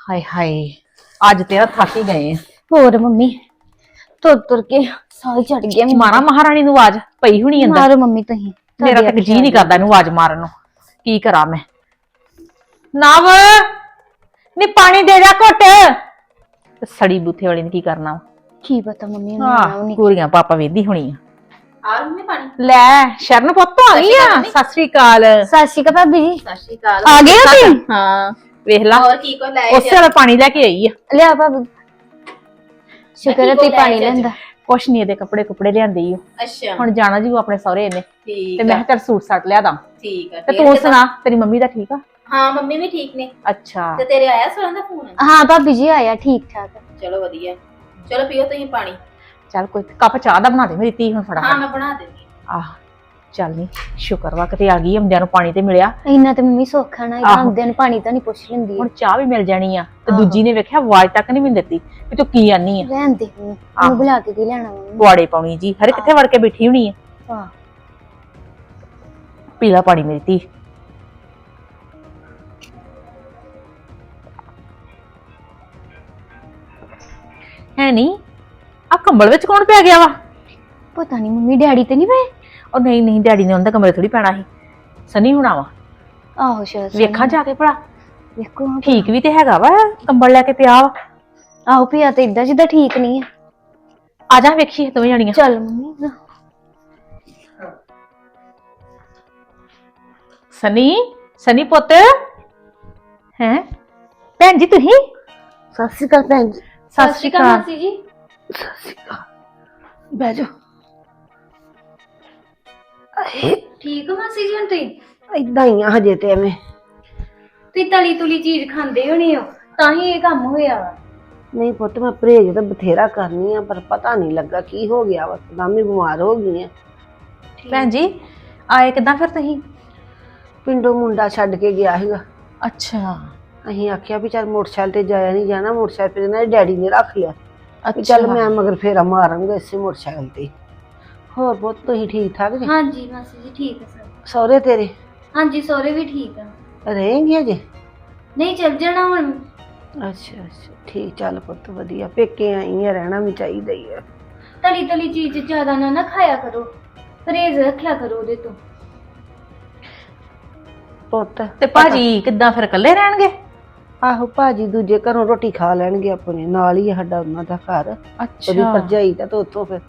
ਹਾਏ ਹਾਏ ਅੱਜ ਤੇਰਾ ਥੱਕ ਹੀ ਗਏ ਆ। ਹੋਰ ਮੰਮੀ ਤੁਰ ਤੁਰ ਕੇ ਸਾਹ ਚੜ ਗਿਆ ਮੈਨੂੰ। ਮਾਰਾ ਮਹਾਰਾਣੀ ਨੂੰ ਆਵਾਜ਼ ਪਈ ਹੁਣੀ ਅੰਦਰ। ਮਾਰੋ ਮੰਮੀ ਤੁਸੀਂ ਮੇਰਾ ਤਾਂ ਜੀ ਨਹੀਂ ਕਰਦਾ ਇਹਨੂੰ ਆਵਾਜ਼ ਮਾਰਨ ਨੂੰ। ਕੀ ਕਰਾਂ ਮੈਂ? ਨਵ ਨੀ ਪਾਣੀ ਦੇ ਜਾ ਘੁੱਟ। ਤੇ ਸੜੀ ਬੁੱਥੇ ਵਾਲੀ ਨੇ ਕੀ ਕਰਨਾ? ਕੀ ਪਤਾ ਮੰਮੀ ਉਹਨੇ ਆਉਣਾ ਹਾਂ ਨਹੀਂ ਪੂਰੀਆਂ ਪਾਪਾ ਵੇਦੀ ਹੋਣੀ ਆ। ਆ ਮੰਮੀ ਪਾਣੀ? ਲੈ ਸ਼ਰਨ ਪੁੱਤ ਆ ਗਈ ਆ। ਸਤਿ ਸ੍ਰੀ ਅਕਾਲ ਸਤਿ ਸ਼੍ਰੀ ਅਕਾਲ। ਭਾਬੀ ਜੀ। ਸਤਿ ਸ਼੍ਰੀ ਅਕਾਲ। ਆ ਗਏ ਹੋ ਤੁਸੀਂ? ਹਾਂ। ਵੇਖ ਲਾ। ਹੋਰ ਕੀ ਕੋ ਲੈ ਉਸੇ ਵਾਲਾ ਪਾਣੀ ਲੈ ਕੇ ਆਈ ਆ। ਲਿਆ ਭਾਬੀ। ਸ਼ੁਕਰ ਹੈ ਕੀ ਤੇ ਬੋਲਿਆ ਪਾਣੀ? ਲੈਂਦਾ ਕੁਛ ਨਹੀਂ ਇਹਦੇ ਕੱਪੜੇ ਕੁਪੜੇ ਲਿਆਂਦੇ ਓ। ਅੱਛਾ। ਹੁਣ ਜਾਣਾ ਜੀ ਉਹ ਆਪਣੇ ਸਹੁਰੇ ਨੇ। ਠੀਕ ਤੇ ਮੈਂ ਕਿਹਾ ਚੱਲ ਸੂਟ ਸੱਟ ਲਿਆ ਦਾਂ। ਠੀਕ ਆ ਤੇ ਤੂੰ ਸੁਣਾ ਤੇਰੀ ਮੰਮੀ ਦਾ ਠੀਕ ਆ? ਹਾਂ ਮੰਮੀ ਵੀ ਠੀਕ ਨੇ। ਅੱਛਾ। ਤੇ ਤੇਰੇ ਆਇਆ ਸੋਹਣਾ ਦਾ ਫੋਨ? ਹਾਂ ਭਾਬੀ ਜੀ ਆਇਆ ਠੀਕ ਠਾਕ। ਚਲੋ ਵਧੀਆ। ਚਲੋ ਪੀਓ ਤੁਸੀਂ ਪਾਣੀ। ਚੱਲ ਕੋਈ ਕੱਪ ਚਾਹ ਦਾ ਬਣਾ ਦੇ ਮੇਰੀ ਧੀ ਹੁਣ ਹਾਂ ਫੜਾ ਮੈਂ ਬਣਾ ਦਿੰਦੀ ਆਹ। ਚੱਲ ਨਹੀਂ ਸ਼ੁਕਰ ਵਾ ਕਿਤੇ ਆ ਗਈ ਆਉਂਦਿਆਂ ਨੂੰ ਪਾਣੀ ਤੇ ਮਿਲਿਆ। ਇੰਨਾ ਤੇ ਮੰਮੀ ਸੌਖਾ ਨਾ ਆਹੋ। ਆਉਂਦੇ ਨੇ ਪਾਣੀ ਤਾਂ ਨਹੀਂ ਪੁੱਛ ਲੈਂਦੀ। ਹੁਣ ਚਾਹ ਵੀ ਮਿਲ ਜਾਣੀ ਆ ਤੇ ਦੂਜੀ ਨੇ ਵੇਖਿਆ ਆਵਾਜ਼ ਤੱਕ ਨਹੀਂ ਮੈਨੂੰ ਦਿੱਤੀ ਵੀ ਤੂੰ ਕੀ ਆਨੀ ਆ। ਰਹਿਣ ਦੇ ਹੁਣ ਆਹੋ। ਉਹਨੂੰ ਬੁਲਾ ਕੇ ਕੀ ਲੈਣਾ ਮੰਮੀ ਪੁਆੜੇ ਪਾਉਣੀ ਜੀ ਹਰੇ ਕਿੱਥੇ ਵੜ ਕੇ ਬੈਠੀ ਹੋਣੀ ਆ। ਹਾਂ ਪੀਲਾ ਪਾਣੀ ਮੇਰੀ ਧੀ। ਹੈ ਨਹੀਂ ਆ ਕੰਬਲ ਵਿੱਚ ਕੌਣ ਪੈ ਗਿਆ ਵਾ? ਪਤਾ ਨਹੀਂ ਮੰਮੀ ਡੈਡੀ ਤੇ ਨਹੀਂ ਪਏ? ਉਹ ਨਹੀਂ ਨਹੀਂ ਡੈਡੀ ਨੇ ਉਹਦੇ ਕਮਰੇ ਥੋੜੀ ਪੈਣਾ ਸੀ। ਸਨੀ ਹੁਣਾ ਵਾ। ਆਹੋ ਸ਼ਾਇਦ ਵੇਖਾਂ ਜਾ ਕੇ ਭਲਾ। ਵੇਖੋ। ਠੀਕ ਵੀ ਤੇ ਹੈਗਾ ਵਾ ਕੰਬਲ ਲੈ ਕੇ ਪਿਆ ਵਾ। ਆਹੋ ਪਿਆ ਤੇ ਇਦਾਂ ਜਿੱਦਾਂ ਠੀਕ ਨਹੀਂ ਹੈ ਆ ਜਾ ਵੇਖੀਏ ਦੋਵੇਂ ਜਾਣੀਆਂ। ਚੱਲ ਮੰਮੀ ਸਨੀ ਸਨੀ ਪੁੱਤ। ਹੈ? ਭੈਣ ਜੀ ਤੁਸੀਂ? ਸਤਿ ਸ਼੍ਰੀ ਅਕਾਲ ਭੈਣ ਜੀ। ਸਤਿ ਸ਼੍ਰੀ ਅਕਾਲ। ਮਾਸੀ ਜੀ। ਸਤਿ ਸ਼੍ਰੀ ਅਕਾਲ। ਬਹਿ ਜਾ ਠੀਕ ਹੋ ਮਾਸੀ ਜੀ ਹੁਣ ਤੁਸੀਂ? ਇਦਾਂ ਹੀ ਆ ਹਜੇ ਤੇ ਐਵੇਂ। ਤੁਸੀਂ ਤਲੀ ਤੁਲੀ ਚੀਜ਼ ਖਾਂਦੇ ਹੋਣੇ ਹੋ ਤਾਂ ਹੀ ਇਹ ਕੰਮ ਹੋਇਆ ਵਾ। ਨਹੀਂ ਪੁੱਤ ਮੈਂ ਪਰਹੇਜ ਤਾਂ ਬਥੇਰਾ ਕਰਨੀ ਆ ਪਰ ਪਤਾ ਨਹੀਂ ਲੱਗਾ ਕੀ ਹੋ ਗਿਆ ਵਾ ਨਾਮੀ ਬਿਮਾਰ ਹੋ ਗਈ ਆ। ਭੈਣ ਜੀ ਆਏ ਕਿਦਾਂ ਫਿਰ ਤੁਸੀਂ? ਪਿੰਡੋਂ ਮੁੰਡਾ ਛੱਡ ਕੇ ਗਿਆ ਸੀਗਾ। ਅੱਛਾ। ਅਸੀਂ ਆਖਿਆ ਵੀ ਚੱਲ ਮੋਟਰਸਾਈਕਲ ਤੇ ਜਾਇਆ ਨਹੀਂ ਜਾਣਾ ਮੋਟਰਸਾਈਕਲ ਤੇ ਇਹਨਾਂ ਦੇ ਡੈਡੀ ਨੇ ਰੱਖ ਲਿਆ। ਵੀ ਚੱਲ ਮੈਂ ਮਗਰ ਫੇਰਾ ਮਾਰਾਂਗਾ ਇਸੇ ਮੋਟਰਸਾਈਕਲ ਤੇ। ਹੋਰ ਪੁੱਤ ਤੁਸੀਂ ਠੀਕ ਠਾਕ ਜੀ? ਹਾਂਜੀ ਮਾਸੀ ਜੀ ਠੀਕ ਹੈ ਸਰ ਸਹੁਰੇ ਤੇਰੇ? ਹਾਂਜੀ ਸੋਰੇ ਵੀ ਠੀਕ ਆ। ਰਹੇਂਗੇ ਅਜੇ ਨਹੀਂ ਚੱਲ ਜਾਣਾ ਹੁਣ। ਅੱਛਾ ਅੱਛਾ ਠੀਕ ਚੱਲ ਪੁੱਤ ਵਧੀਆ। ਪੇਕੇ ਆਈ ਆ ਰਹਿਣਾ ਵੀ ਚਾਹੀਦਾ ਹੀ ਆ। ਤਲੀ ਤਲੀ ਚੀਜ਼ ਜ਼ਿਆਦਾ ਨਾ ਨਾ ਖਾਇਆ ਕਰੋ। ਪਰਹੇਜ਼ ਰੱਖਿਆ ਕਰੋ ਉਹਦੇ ਤੋਂ। ਪੁੱਤ ਤੇ ਭਾਜੀ ਕਿੱਦਾਂ ਫਿਰ ਇਕੱਲੇ ਰਹਿਣਗੇ? ਆਹੋ ਭਾਜੀ ਦੂਜੇ ਘਰੋਂ ਰੋਟੀ ਖਾ ਲੈਣਗੇ ਆਪਣੇ। ਨਾਲ ਹੀ ਆ ਸਾਡਾ ਉਹਨਾਂ ਦਾ ਘਰ। ਉਹਦੀ ਅੱਛਾ। ਭਰਜਾਈ ਦਾ ਤੇ ਉੱਥੋਂ ਫਿਰ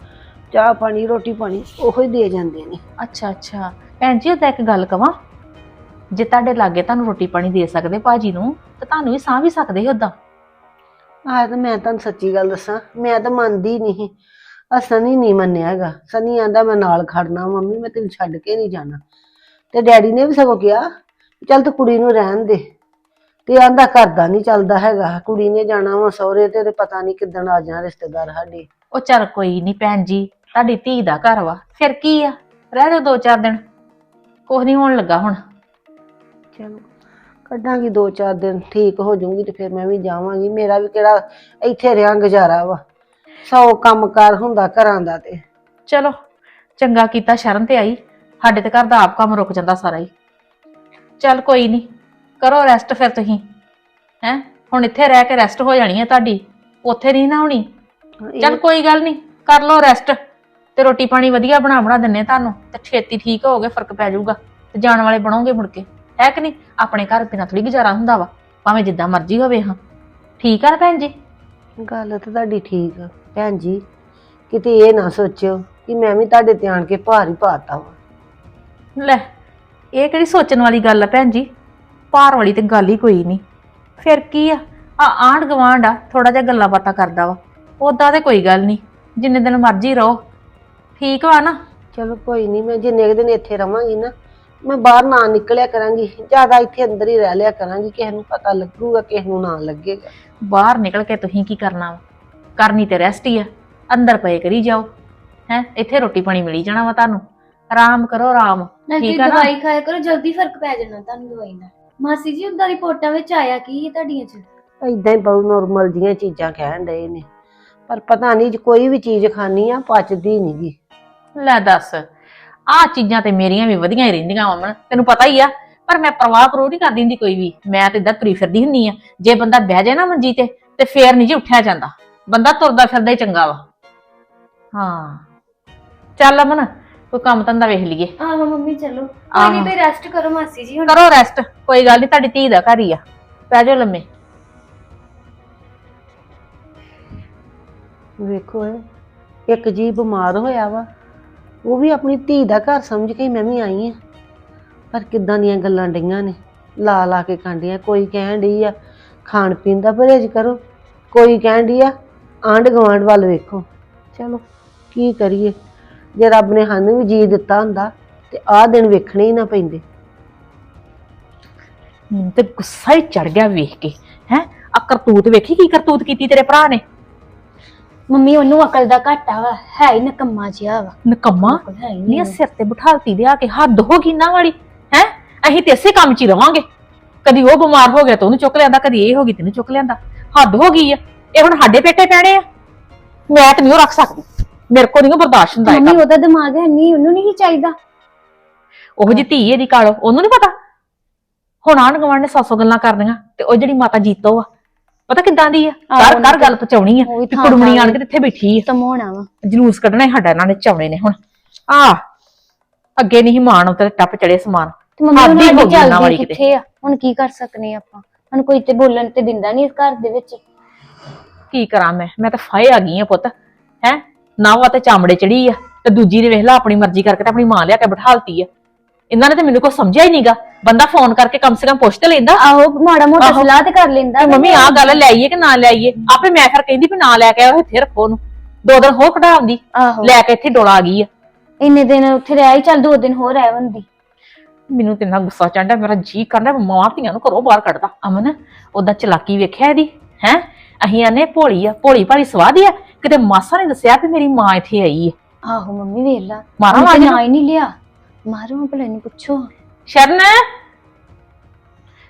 ਚਾਹ ਪਾਣੀ ਰੋਟੀ ਪਾਣੀ ਉਹੋ ਹੀ ਦੇ ਜਾਂਦੇ ਨੇ। ਅੱਛਾ ਅੱਛਾ। ਭੈਣ ਜੀ ਉਹਦਾ ਇੱਕ ਗੱਲ ਕਵਾਂ। ਜੇ ਤੁਹਾਡੇ ਲਾਗੇ ਤੁਹਾਨੂੰ ਰੋਟੀ ਪਾਣੀ ਦੇ ਸਕਦੇ ਭਾਜੀ ਨੂੰ ਤਾਂ ਤੁਹਾਨੂੰ ਵੀ ਸਾਂਭ ਵੀ ਸਕਦੇ ਸੀ ਉਦਾਂ ਆਹ ਤਾਂ ਮੈਂ ਤੁਹਾਨੂੰ ਸੱਚੀ ਗੱਲ ਦੱਸਾਂ ਮੈਂ ਤਾਂ ਮੰਨਦੀ ਨਹੀਂ। ਆ ਸਨੀ ਨਹੀਂ ਮੰਨਿਆ ਹੈਗਾ। ਸਨੀ ਆਂਦਾ ਮੈਂ ਨਾਲ ਖੜਨਾ ਮੰਮੀ ਮੈਂ ਤੈਨੂੰ ਛੱਡ ਕੇ ਨਹੀਂ ਜਾਣਾ। ਤੇ ਡੈਡੀ ਨੇ ਵੀ ਸਗੋਂ ਕਿਹਾ ਚੱਲ ਤੂੰ ਕੁੜੀ ਨੂੰ ਰਹਿਣ ਦੇ। ਤੇ ਆਂਦਾ ਘਰ ਦਾ ਨਹੀਂ ਚੱਲਦਾ ਹੈਗਾ। ਕੁੜੀ ਨੇ ਜਾਣਾ ਵਾ ਸਹੁਰੇ ਤੇ ਤੇ ਪਤਾ ਨਹੀਂ ਕਿੱਦਣ ਆ ਜਾਣਾ ਰਿਸ਼ਤੇਦਾਰ ਸਾਡੇ। ਉਹ ਚੱਲ ਕੋਈ ਨਹੀਂ ਭੈਣ ਜੀ ਤੁਹਾਡੀ ਧੀ ਦਾ ਘਰ ਵਾ। ਫਿਰ ਕੀ ਆ? ਰਹਿ ਜਾਓ ਦੋ ਚਾਰ ਦਿਨ। ਕੁਛ ਨਹੀਂ ਹੋਣ ਲੱਗਾ ਹੁਣ। ਚਲੋ ਕੱਢਾਂਗੀ ਦੋ ਚਾਰ ਦਿਨ ਠੀਕ ਹੋ ਜਾਊਂਗੀ ਤੇ ਫਿਰ ਮੈਂ ਵੀ ਜਾਵਾਂਗੀ। ਮੇਰਾ ਵੀ ਕਿਹੜਾ ਇੱਥੇ ਰਿਆਂ ਗੁਜ਼ਾਰਾ ਵਾ। ਸੌ ਕੰਮਕਾਰ ਹੁੰਦਾ ਘਰਾਂ ਦਾ ਤੇ। ਚਲੋ ਚੰਗਾ ਕੀਤਾ ਸ਼ਰਨ ਤੇ ਆਈ। ਸਾਡੇ ਤੇ ਘਰ ਦਾ ਆਪ ਕੰਮ ਰੁਕ ਜਾਂਦਾ ਸਾਰਾ ਹੀ। ਚੱਲ ਕੋਈ ਨਹੀਂ ਕਰੋ ਰੈਸਟ ਫਿਰ ਤੁਸੀਂ। ਹੈ? ਹੁਣ ਇੱਥੇ ਰਹਿ ਕੇ ਰੈਸਟ ਹੋ ਜਾਣੀ ਹੈ ਤੁਹਾਡੀ। ਉੱਥੇ ਨਹੀਂ ਨਾ ਹੋਣੀ। ਚੱਲ ਕੋਈ ਗੱਲ ਨਹੀਂ ਕਰ ਲਓ ਰੈਸਟ ਤੇ ਰੋਟੀ ਪਾਣੀ ਵਧੀਆ ਬਣਾ ਬਣਾ ਦਿੰਨੇ ਤੁਹਾਨੂੰ ਤੇ ਛੇਤੀ ਠੀਕ ਹੋਗੇ ਫ਼ਰਕ ਪੈ ਜਾਊਗਾ। ਤੇ ਜਾਣ ਵਾਲੇ ਬਣੋਗੇ ਮੁੜ ਕੇ। ਹੈ ਕਿ ਨਹੀਂ? ਆਪਣੇ ਘਰ ਬਿਨਾਂ ਥੋੜੀ ਗੁਜ਼ਾਰਾ ਹੁੰਦਾ ਵਾ। ਭਾਵੇਂ ਜਿੱਦਾਂ ਮਰਜ਼ੀ ਹੋਵੇ ਹਾਂ। ਠੀਕ ਆ ਨਾ ਭੈਣ ਜੀ? ਗੱਲ ਤਾਂ ਤੁਹਾਡੀ ਠੀਕ ਆ। ਭੈਣ ਜੀ ਕਿਤੇ ਇਹ ਨਾ ਸੋਚਿਓ ਕਿ ਮੈਂ ਵੀ ਤੁਹਾਡੇ ਤੇ ਆਣ ਕੇ ਭਾਰ ਹੀ ਪਾਤਾ ਵਾ। ਲੈ ਇਹ ਕਿਹੜੀ ਸੋਚਣ ਵਾਲੀ ਗੱਲ ਆ ਭੈਣ ਜੀ? ਭਾਰ ਵਾਲੀ ਤੇ ਗੱਲ ਹੀ ਕੋਈ ਨਹੀਂ। ਫਿਰ ਕੀ ਆ? ਆ ਆਂਢ ਗਵਾਂਢ ਆ ਥੋੜਾ ਜਿਹਾ ਗੱਲਾਂ ਬਾਤਾਂ ਕਰਦਾ ਵਾ। ਉਦਾਂ ਤੇ ਕੋਈ ਗੱਲ ਨਹੀਂ। ਜਿੰਨੇ ਦਿਨ ਮਰਜ਼ੀ ਰਹੋ। ਠੀਕ ਵਾ ਨਾ? ਚਲੋ ਕੋਈ ਨਹੀਂ ਮੈਂ ਜਿੰਨੇ ਕੁ ਦਿਨ ਇੱਥੇ ਰਵਾਂਗੀ ਨਾ ਮੈਂ ਬਾਹਰ ਨਾ ਨਿਕਲਿਆ ਕਰਾਂਗੀ ਜ਼ਿਆਦਾ ਇੱਥੇ ਅੰਦਰ ਹੀ ਰਹਿ ਲਿਆ ਕਰਾਂਗੀ ਕਿਸੇ ਨੂੰ ਪਤਾ ਲੱਗੂਗਾ ਕਿਸੇ ਨੂੰ ਨਾ ਲੱਗੇਗਾ। ਬਾਹਰ ਨਿਕਲ ਕੇ ਤੁਸੀਂ ਕੀ ਕਰਨਾ ਵਾ? ਕਰਨੀ ਤੇ ਰੈਸਟ ਹੀ ਆ ਅੰਦਰ ਪਏ ਕਰੀ ਜਾਓ ਹੈ? ਇੱਥੇ ਰੋਟੀ ਪਾਣੀ ਮਿਲੀ ਜਾਣਾ ਵਾ ਤੁਹਾਨੂੰ ਆਰਾਮ ਕਰੋ ਆਰਾਮ ਠੀਕ ਆ ਨਾ? ਦਵਾਈ ਖਾਇਆ ਕਰੋ ਜਲਦੀ ਫ਼ਰਕ ਪੈ ਜਾਣਾ ਤੁਹਾਨੂੰ ਦਵਾਈ ਨਾਲ। ਮਾਸੀ ਜੀ ਉਦਾਂ ਰਿਪੋਰਟਾਂ ਵਿੱਚ ਆਇਆ ਕੀ ਹੈ ਤੁਹਾਡੀਆਂ ਚ? ਇਦਾਂ ਹੀ ਬਹੁਤ ਨੋਰਮਲ ਜੀਆਂ ਚੀਜ਼ਾਂ ਕਹਿਣ ਡਏ ਨੇ ਪਰ ਪਤਾ ਨਹੀਂ ਜੇ ਕੋਈ ਵੀ ਚੀਜ਼ ਖਾਣੀ ਆ ਪਚਦੀ ਨਹੀਂਗੀ ਲੈ ਦੱਸ। ਆਹ ਚੀਜ਼ਾਂ ਤੇ ਮੇਰੀਆਂ ਵੀ ਵਧੀਆਂ ਹੀ ਰਹਿੰਦੀਆਂ ਅਮਨ ਤੈਨੂੰ ਪਤਾ ਹੀ ਆ ਪਰ ਮੈਂ ਪਰਵਾਹ ਪਰੋ ਨਹੀਂ ਕਰਦੀ ਹੁੰਦੀ ਕੋਈ ਵੀ। ਮੈਂ ਤੇ ਇਦਾਂ ਤੁਰੀ ਫਿਰਦੀ ਹੁੰਨੀ ਆ। ਜੇ ਬੰਦਾ ਬਹਿ ਜਾਏ ਨਾ ਮੰਜੀ ਤੇ ਤੇ ਫੇਰ ਨਹੀਂ ਜੀ ਉੱਠਿਆ ਜਾਂਦਾ। ਬੰਦਾ ਤੁਰਦਾ ਫਿਰਦਾ ਹੀ ਚੰਗਾ ਵਾ। ਹਾਂ। ਚੱਲ ਅਮਨ ਕੋਈ ਕੰਮ ਧੰਦਾ ਵੇਖ ਲਈਏ। ਆਹੋ ਮੰਮੀ ਚਲੋ। ਕੋਈ ਨਹੀਂ ਆਹੋ। ਤੁਸੀਂ ਰੈਸਟ ਕਰੋ ਮਾਸੀ ਜੀ ਹੁਣ। ਕਰੋ ਰੈਸਟ ਕੋਈ ਗੱਲ ਨਹੀਂ ਤੁਹਾਡੀ ਧੀ ਦਾ ਘਰ ਹੀ ਆ। ਪੈ ਜਾਓ ਲੰਮੇ। ਵੇਖੋ ਇਹ ਇੱਕ ਜੀ ਬਿਮਾਰ ਹੋਇਆ ਵਾ। ਉਹ ਵੀ ਆਪਣੀ ਧੀ ਦਾ ਘਰ ਸਮਝ ਕੇ ਹੀ ਮੈਂ ਵੀ ਆਈ ਆ ਪਰ ਕਿੱਦਾਂ ਦੀਆਂ ਗੱਲਾਂ ਡਈਆਂ ਨੇ? ਲਾ ਲਾ ਕੇ ਕਾਂਡੀਆਂ ਕੋਈ ਕਹਿਣ ਡਈ ਆ, ਖਾਣ ਪੀਣ ਦਾ ਪਰਹੇਜ਼ ਕਰੋ। ਕੋਈ ਕਹਿਣ ਡਈ ਆ, ਆਂਢ ਗੁਆਂਢ ਵੱਲ ਵੇਖੋ। ਚਲੋ, ਕੀ ਕਰੀਏ? ਜੇ ਰੱਬ ਨੇ ਸਾਨੂੰ ਵੀ ਜੀ ਦਿੱਤਾ ਹੁੰਦਾ, ਤੇ ਆਹ ਦਿਨ ਵੇਖਣੇ ਹੀ ਨਾ ਪੈਂਦੇ। ਮੈਨੂੰ ਤੇ ਗੁੱਸਾ ਹੀ ਚੜ ਗਿਆ ਵੇਖ ਕੇ, ਹੈ? ਆ ਕਰਤੂਤ ਵੇਖੀ ਕੀ ਕਰਤੂਤ ਕੀਤੀ ਤੇਰੇ ਭਰਾ ਨੇ? ਮੰਮੀ ਉਹਨੂੰ ਅਕਲ ਦਾ ਘਾਟਾ ਵਾ ਹੈ ਹੀ ਨਕੰਮਾ ਜਿਹਾ ਵਾ। ਨਕਮਾ? ਅਕਲ ਹੈ ਹੀ ਨਹੀਂ। ਇਹ ਸਿਰ ਤੇ ਬਿਠਾਲਤੀ ਦੇ ਆ ਕੇ ਹੱਦ ਹੋ ਗਈ ਨਾ ਵਾਲੀ ਹੈ? ਅਸੀਂ ਤੇ ਇਸੇ ਕੰਮ 'ਚ ਹੀ ਰਵਾਂਗੇ। ਕਦੀ ਉਹ ਬਿਮਾਰ ਹੋ ਗਿਆ ਤਾਂ ਉਹਨੂੰ ਚੁੱਕ ਲਿਆਂਦਾ ਕਦੀ ਇਹ ਹੋ ਗਈ ਤੈਨੂੰ ਚੁੱਕ ਲਿਆਂਦਾ। ਹੱਦ ਹੋ ਗਈ ਆ। ਇਹ ਹੁਣ ਸਾਡੇ ਪੇਟੇ ਪੈਣੇ ਆ। ਮੈਂ ਤੇ ਨਹੀਂ ਉਹ ਰੱਖ ਸਕਦੀ। ਮੇਰੇ ਕੋਲ ਨਹੀਂ ਬਰਦਾਸ਼ਤ ਹੁੰਦਾ ਇਹ ਮੰਮੀ ਕੰਮ। ਉਹਦਾ ਦਿਮਾਗ ਹੈ ਨਹੀਂ ਉਹਨੂੰ ਨਹੀਂ ਚਾਹੀਦਾ। ਉਹ ਜੀ ਧੀ ਇਹਦੀ ਕਾਲੋ ਉਹਨੂੰ ਨਹੀਂ ਪਤਾ? ਹੁਣ ਆਣ ਗਵਾਂਢ ਨੇ ਸੌ ਸੌ ਗੱਲਾਂ ਕਰਨੀਆਂ ਤੇ ਉਹ ਜਿਹੜੀ ਮਾਤਾ ਜੀਤੋ ਆ ਪਤਾ ਕਿੱਦਾਂ ਦੀ ਆ? ਘਰ ਉਹਨੇ ਘਰ ਗੱਲ ਪਹੁੰਚਾਉਣੀ ਆ। ਵੀ ਕੁੜਮਣੀ ਆਣ ਕੇ ਇੱਥੇ ਬੈਠੀ ਆ। ਤਮੋਣਾ ਵਾ। ਜਲੂਸ ਕੱਢਣਾ ਹੀ ਸਾਡਾ ਇਹਨਾਂ ਨੇ ਚਾਉਣੇ ਨੇ ਹੁਣ। ਆ ਅੱਗੇ ਨਹੀਂ ਮਾਣ ਉਤੇ ਟੱਪ ਚੜੇ ਸਮਾਨ। ਤੇ ਮੰਮੀ ਚੱਲਦੀ ਕਿਤੇ। ਕਿੱਥੇ ਆ? ਹੁਣ ਕੀ ਕਰ ਸਕਨੇ ਆਪਾਂ? ਹੁਣ ਕੋਈ ਤੇ ਬੋਲਣ ਤੇ ਦਿੰਦਾ ਨਹੀਂ ਇਸ ਘਰ ਦੇ ਵਿੱਚ। ਕੀ ਕਰਾਂ ਮੈਂ? ਮੈਂ ਤਾਂ ਫਾਇ ਆ ਗਈ ਆ ਪੁੱਤ। ਹੈ? ਨਾ ਵਾ ਤੇ ਚਾਮੜੇ ਚੜੀ ਆ। ਤੇ ਦੂਜੀ ਨੇ ਵੇਖ ਲਾ ਆਪਣੀ ਮਰਜ਼ੀ ਕਰਕੇ ਤੇ ਆਪਣੀ ਮਾਂ ਲਿਆ ਕੇ ਬਿਠਾਲਤੀ ਆ। ਇਹਨਾਂ ਨੇ ਤੇ ਮੈਨੂੰ ਕੁਛ ਸਮਝਿਆ ਹੀ ਨਹੀਂਗਾ ਬੰਦਾ ਫੋਨ ਕਰਕੇ ਕਮ ਸੇ ਕਮ ਪੁੱਛ ਤੇ ਲੈਂਦਾ। ਆਹੋ ਮਾੜਾ ਮੋਟਾ ਆਹੋ। ਸਲਾਹ ਤੇ ਕਰ ਲੈਂਦਾ ਕਿ ਮੰਮੀ ਆਹ ਗੱਲ ਲੈ ਆਈਏ ਕਿ ਨਾ ਲੈ ਆਈਏ? ਆਪੇ ਮੈਂ ਫਿਰ ਕਹਿੰਦੀ ਵੀ ਨਾ ਲੈ ਕੇ ਆਓ ਇੱਥੇ ਰੱਖੋ ਉਹਨੂੰ। ਦੋ ਦਿਨ ਹੋਰ ਕਢਾਉਂਦੀ। ਆਹੋ। ਲੈ ਕੇ ਇੱਥੇ ਡੋਲਾ ਆ ਗਈ ਆ। ਇੰਨੇ ਦਿਨ ਉੱਥੇ ਰਹਿ ਹੀ ਚੱਲ ਦੋ ਦਿਨ ਹੋਰ ਰਹਿ ਬੰਦੀ ਮੈਨੂੰ ਤੇ ਇੰਨਾ ਗੁੱਸਾ ਚੜਦਾ ਮੇਰਾ ਜੀ ਕਰਦਾ ਮਾਂ ਧੀਆਂ ਨੂੰ ਘਰੋਂ ਬਾਹਰ ਕੱਢਦਾ। ਅਮਨ ਉਹਦਾ ਚਲਾਕੀ ਵੇਖਿਆ ਇਹਦੀ? ਹੈ? ਅਹੀਂ ਆਨੇ ਭੋਲੀ ਆ ਭੋਲੀ ਭਾਲੀ ਸਵਾਦੀ ਆ? ਕਿਤੇ ਮਾਸਾ ਨੇ ਦੱਸਿਆ ਵੀ ਮੇਰੀ ਮਾਂ ਇੱਥੇ ਆਈ ਹੈ ਆਹੋ ਮੰਮੀ ਵੇਖ ਲਾ। ਮਾਰਾਂ ਉਹਨੇ ਤੇ ਵਾਲੀ ਨਾ ਹੀ ਨਹੀਂ ਲਿਆ। ਮਾਰੋ ਭਲੇ ਨੂੰ ਪੁੱਛੋ। ਸ਼ਰਨ?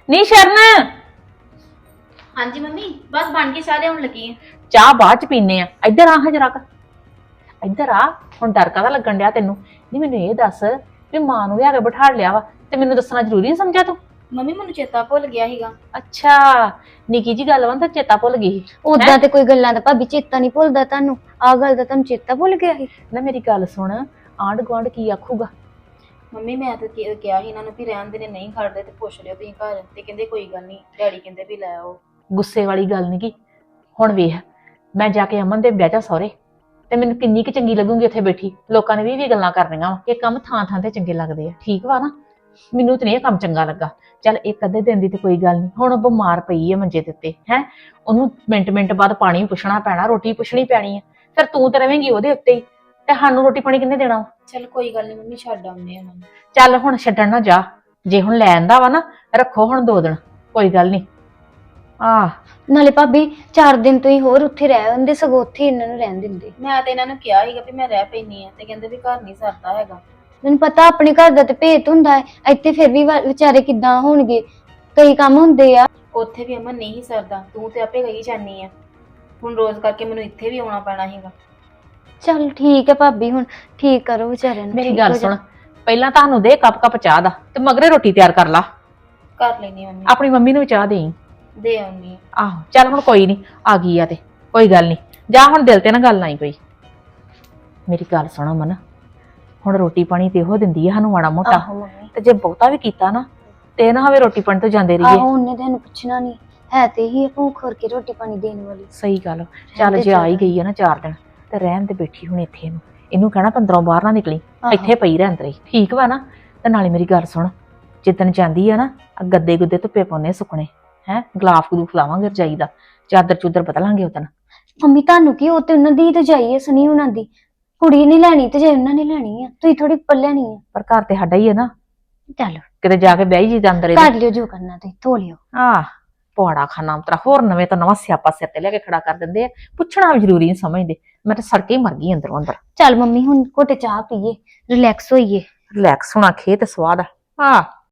ਨਹੀਂ ਸ਼ਰਨ? ਹਾਂਜੀ ਮੰਮੀ ਬਸ ਬਣ ਕੇ ਸਾਰੇ ਆਉਣ ਲੱਗੀ ਆ। ਚਾਹ ਬਾਅਦ ਚ ਪੀਨੇ ਆ। ਇੱਧਰ ਆ ਹਜਰਾ ਕ ਇੱਧਰ ਆ ਹੁਣ ਡਰ ਕਾਹਦਾ ਲੱਗਣ ਡਿਆ ਤੈਨੂੰ? ਨਹੀਂ ਮੈਨੂੰ ਇਹ ਦੱਸ ਵੀ ਮਾਂ ਨੂੰ ਲਿਆ ਕੇ ਬਿਠਾ ਲਿਆ ਵਾ ਤੇ ਮੈਨੂੰ ਦੱਸਣਾ ਜ਼ਰੂਰੀ ਨਹੀਂ ਸਮਝਿਆ ਤੂੰ? ਮੰਮੀ ਮੈਨੂੰ ਚੇਤਾ ਭੁੱਲ ਗਿਆ ਸੀਗਾ। ਅੱਛਾ ਨਿੱਕੀ ਜੀ ਗੱਲ ਵਾ ਤਾਂ ਚੇਤਾ ਭੁੱਲ ਗਈ ਸੀ। ਉਦਾਂ ਤੇ ਕੋਈ ਗੱਲਾਂ ਦਾ ਭਾਬੀ ਚੇਤਾ ਨਹੀਂ ਭੁੱਲਦਾ ਤੁਹਾਨੂੰ। ਆਹ ਗੱਲ ਦਾ ਤੁਹਾਨੂੰ ਚੇਤਾ ਭੁੱਲ ਗਿਆ ਸੀ। ਨਾ ਮੇਰੀ ਗੱਲ ਸੁਣ ਆਂਢ ਗੁਆਂਢ ਕੀ ਆਖੂਗਾ? ਮੰਮੀ, ਮੈਂ ਤਾਂ ਕਿ- ਕਿਹਾ ਸੀ ਇਹਨਾਂ ਨੂੰ ਵੀ ਰਹਿਣ ਦੇ ਨੇ, ਨਹੀਂ ਖੜਦੇ ਤੇ ਪੁੱਛ ਲਿਓ ਤੁਸੀਂ ਘਰ ਤੇ, ਕਹਿੰਦੇ ਕੋਈ ਗੱਲ ਨਹੀਂ, ਡੈਡੀ ਕਹਿੰਦੇ ਵੀ ਲੈ ਆਓ। ਗੁੱਸੇ ਵਾਲੀ ਗੱਲ ਨਹੀਂ ਕੀ? ਹੁਣ ਵੇਖ, ਮੈਂ ਜਾ ਕੇ ਅਮਨ ਦੇ ਬਹਿ ਜਾ ਸਹੁਰੇ, ਤੇ ਮੈਨੂੰ ਕਿੰਨੀ ਕੁ ਚੰਗੀ ਲੱਗੂਗੀ ਉੱਥੇ ਬੈਠੀ। ਲੋਕਾਂ ਨੇ ਵੀ ਵੀ ਗੱਲਾਂ ਕਰਨੀਆਂ ਵਾ ਇਹ ਕੰਮ ਥਾਂ ਥਾਂ ਤੇ ਚੰਗੇ ਲੱਗਦੇ ਆ। ਠੀਕ ਵਾ ਨਾ? ਮੈਨੂੰ ਤੇ ਨਹੀਂ ਇਹ ਕੰਮ ਚੰਗਾ ਲੱਗਾ। ਚੱਲ ਇੱਕ ਅੱਧੇ ਦਿਨ ਦੀ ਤੇ ਕੋਈ ਗੱਲ ਨਹੀਂ ਹੁਣ ਉਹ ਬਿਮਾਰ ਪਈ ਹੈ ਮੰਜੇ ਦੇ ਉੱਤੇ, ਹੈ? ਉਹਨੂੰ ਮਿੰਟ ਮਿੰਟ ਬਾਅਦ ਪਾਣੀ ਪੁੱਛਣਾ ਪੈਣਾ, ਰੋਟੀ ਪੁੱਛਣੀ ਪੈਣੀ ਹੈ ਫਿਰ ਤੂੰ ਤੇ ਰਵੇਂਗੀ ਉਹਦੇ ਉੱਤੇ ਹੀ, ਤੇ ਸਾਨੂੰ ਰੋਟੀ ਪਾਣੀ ਕਿੰਨੇ ਦੇਣਾ ਵਾ? ਚਲ ਕੋਈ ਗੱਲ ਨਹੀਂ ਮੰਮੀ ਛੱਡ ਆਉਂਦੇ ਆ ਨੂੰ। ਚੱਲ ਹੁਣ ਛੱਡਣ ਨਾ ਜਾ। ਜੇ ਹੁਣ ਲੈ ਆਂਦਾ ਵਾ ਨਾ ਰੱਖੋ ਹੁਣ ਦੋ ਦਿਨ। ਕੋਈ ਗੱਲ ਨਹੀਂ ਆਹ ਨਾਲੇ ਭਾਬੀ ਚਾਰ ਦਿਨ ਤੋਂ ਹੀ ਹੋਰ ਉੱਥੇ ਰਹਿ ਹੁੰਦੇ ਸਗੋਂ ਉੱਥੇ ਇਹਨਾਂ ਨੂੰ ਰਹਿਣ ਦਿੰਦੇ। ਮੈਂ ਤੇ ਇਹਨਾਂ ਨੂੰ ਕਿਹਾ ਸੀਗਾ ਵੀ ਮੈਂ ਰਹਿ ਪੈਣੀ ਆ ਤੇ ਕਹਿੰਦੇ ਵੀ ਘਰ ਨਹੀਂ ਸਰਦਾ ਹੈਗਾ। ਮੈਨੂੰ ਪਤਾ ਆਪਣੇ ਘਰ ਦਾ ਤੇ ਭੇਤ ਹੁੰਦਾ ਹੈ। ਇੱਥੇ ਫਿਰ ਵੀ ਵਾ- ਵਿਚਾਰੇ ਕਿੱਦਾਂ ਹੋਣਗੇ? ਕਈ ਕੰਮ ਹੁੰਦੇ ਆ। ਉੱਥੇ ਵੀ ਅਮਨ ਨਹੀਂ ਸਰਦਾ। ਤੂੰ ਤੇ ਆਪੇ ਗਈ ਜਾਨੀ ਆ। ਹੁਣ ਰੋਜ਼ ਕਰਕੇ ਮੈਨੂੰ ਇੱਥੇ ਵੀ ਆਉਣਾ ਪੈਣਾ ਸੀਗਾ। ਚੱਲ ਠੀਕ ਹੈ ਭਾਬੀ ਹੁਣ ਠੀਕ ਕਰੋ ਵਿਚਾਰਿਆਂ ਨੂੰ ਮੇਰੀ ਠੀਕ ਗੱਲ ਹੋ ਜਾ- ਸੁਣ ਪਹਿਲਾਂ ਤੁਹਾਨੂੰ ਦੇ ਕੱਪ ਕੱਪ ਚਾਹ ਦਾ ਤੇ ਮਗਰੇ ਰੋਟੀ ਤਿਆਰ ਕਰ ਲਾ। ਕਰ ਲੈਣੀ ਮੰਮੀ। ਆਪਣੀ ਮੰਮੀ ਨੂੰ ਵੀ ਚਾਹ ਦੇਈ। ਦੇ ਆਉਣੀ ਆਹੋ ਚੱਲ ਹੁਣ ਕੋਈ ਨਹੀਂ ਆ ਗਈ ਆ ਤੇ ਕੋਈ ਗੱਲ ਨਹੀਂ ਜਾ ਹੁਣ ਦਿਲ ਤੇ ਨਾ ਗੱਲ ਆਈ ਕੋਈ। ਮੇਰੀ ਗੱਲ ਸੁਣੋ ਮਨ ਹੁਣ ਰੋਟੀ ਪਾਣੀ ਤੇ ਇਹੋ ਦਿੰਦੀ ਆ ਸਾਨੂੰ ਮਾੜਾ ਮੋਟਾ। ਆਹੋ ਮੰਮੀ। ਤੇ ਜੇ ਬਹੁਤਾ ਵੀ ਕੀਤਾ ਨਾ ਤੇ ਇਹ ਨਾ ਹੋਵੇ ਰੋਟੀ ਪਾਣੀ ਤੋਂ ਜਾਂਦੇ ਆਹੋ ਰਹੀਏ ਉਹਨੇ ਤੁਹਾਨੂੰ ਪੁੱਛਣਾ ਨਹੀਂ ਹੈ ਤੇ ਹੀ ਭੂਖ ਖੋਰ ਕੇ ਰੋਟੀ ਪਾਣੀ ਦੇਣ ਵਾਲੀ। ਸਹੀ ਗੱਲ ਚੱਲ ਜੇ ਆ ਹੀ ਚੱਲ। ਗਈ ਆ ਨਾ ਚਾਰ ਦਿਨ। ਤੇ ਰਹਿਣ ਤੇ ਬੈਠੀ ਹੁਣ ਇੱਥੇ ਇਹਨੂੰ ਇਹਨੂੰ ਕਹਿਣਾ ਪੰਦਰੋਂ ਬਾਹਰ ਨਾ ਨਿਕਲੀ। ਇੱਥੇ ਪਈ ਰਹਿ ਅੰਦਰ ਹੀ। ਠੀਕ ਵਾ ਨਾ? ਤੇ ਨਾਲੇ ਮੇਰੀ ਗੱਲ ਸੁਣ। ਜਿੱਦਣ ਜਾਂਦੀ ਆ ਨਾ ਆ ਗੱਦੇ ਗੁੱਦੇ ਧੁੱਪੇ ਪਾਉਣੇ ਸੁੱਕਣੇ। ਹੈ? ਗਲਾਫ ਗਲੂਫ ਲਾਵਾਂਗੇ ਰਜਾਈ ਦਾ। ਚਾਦਰ ਚੂਦਰ ਬਦਲਾਂਗੇ ਉਦਣ ਮੰਮੀ ਤੁਹਾਨੂੰ ਕੀ? ਉਹ ਤੇ ਉਹਨਾਂ ਦੀ ਤਾਂ ਜਾਈ ਹੈ ਸਨੀ ਉਹਨਾਂ ਦੀ। ਕੁੜੀ ਨੇ ਲੈਣੀ ਤੇ ਜੇ ਉਹਨਾਂ ਨੇ ਲੈਣੀ ਆ ਤੁਸੀਂ ਥੋੜੀ ਉੱਪਰ ਲੈਣੀ ਆ। ਪਰ ਘਰ ਤੇ ਸਾਡਾ ਹੀ ਹੈ ਨਾ। ਚੱਲ। ਕਿਤੇ ਜਾ ਕੇ ਬਹਿ ਜੀ ਦੇ ਅੰਦਰ ਕਰ ਲਿਓ ਜੋ ਕਰਨਾ ਤੁਸੀਂ ਧੋ ਲਿਓ। ਆ ਪੌੜਾ ਖਾਨਾ ਤਰਾ ਹੋਰ ਨਵੇਂ ਤੋਂ ਨਵਾਂ ਸਿਆਪਾ ਸਿਰ ਤੇ ਲੈ ਕੇ ਖੜਾ ਕਰ ਦਿੰਦੇ ਆ। ਪੁੱਛਣਾ ਵੀ ਜ਼ਰੂਰੀ ਨਹੀਂ ਸਮਝਦੇ। ਮੈਂ ਤਾਂ ਸੜਕੇ ਹੀ ਮਰ ਗਈ ਅੰਦਰੋਂ ਅੰਦਰ। ਚੱਲ ਮੰਮੀ ਹੁਣ ਘੁੱਟ ਚਾਹ ਪੀਏ ਰਿਲੈਕਸ ਹੋਈਏ। ਰਿਲੈਕਸ ਹੋਣਾ ਖੇ ਤੇ ਸਵਾਦ ਆ। ਆ